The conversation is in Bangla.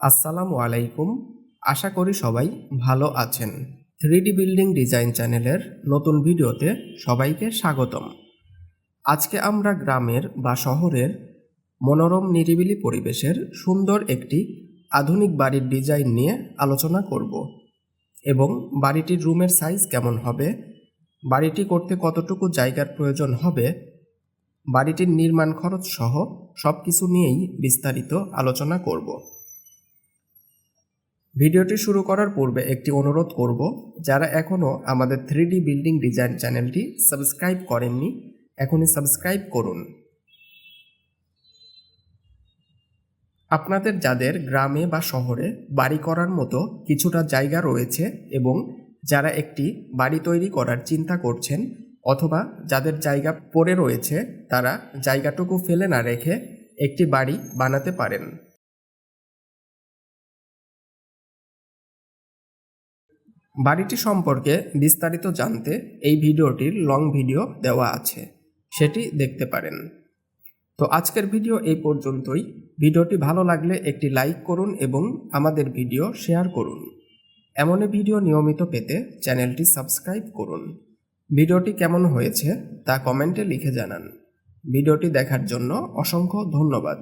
আসসালামু আলাইকুম। আশা করি সবাই ভালো আছেন। থ্রিডি বিল্ডিং ডিজাইন চ্যানেলের নতুন ভিডিওতে সবাইকে স্বাগতম। আজকে আমরা গ্রামের বা শহরের মনোরম নিরিবিলি পরিবেশের সুন্দর একটি আধুনিক বাড়ির ডিজাইন নিয়ে আলোচনা করব এবং বাড়িটির রুমের সাইজ কেমন হবে, বাড়িটি করতে কতটুকু জায়গার প্রয়োজন হবে, বাড়িটির নির্মাণ খরচ সহ সব কিছু নিয়েই বিস্তারিত আলোচনা করব। ভিডিওটি শুরু করার পূর্বে একটি অনুরোধ করব, যারা এখনও আমাদের থ্রিডি বিল্ডিং ডিজাইন চ্যানেলটি সাবস্ক্রাইব করেননি, এখনই সাবস্ক্রাইব করুন। আপনাদের যাদের গ্রামে বা শহরে বাড়ি করার মতো কিছুটা জায়গা রয়েছে এবং যারা একটি বাড়ি তৈরি করার চিন্তা করছেন অথবা যাদের জায়গা পড়ে রয়েছে, তারা জায়গাটুকু ফেলে না রেখে একটি বাড়ি বানাতে পারেন। বাড়িটি সম্পর্কে বিস্তারিত জানতে এই ভিডিওটির লং ভিডিও দেওয়া আছে, সেটি দেখতে পারেন। তো আজকের ভিডিও এই পর্যন্তই। ভিডিওটি ভালো লাগলে একটি লাইক করুন এবং আমাদের ভিডিও শেয়ার করুন। এমনই ভিডিও নিয়মিত পেতে চ্যানেলটি সাবস্ক্রাইব করুন। ভিডিওটি কেমন হয়েছে তা কমেন্টে লিখে জানান। ভিডিওটি দেখার জন্য অসংখ্য ধন্যবাদ।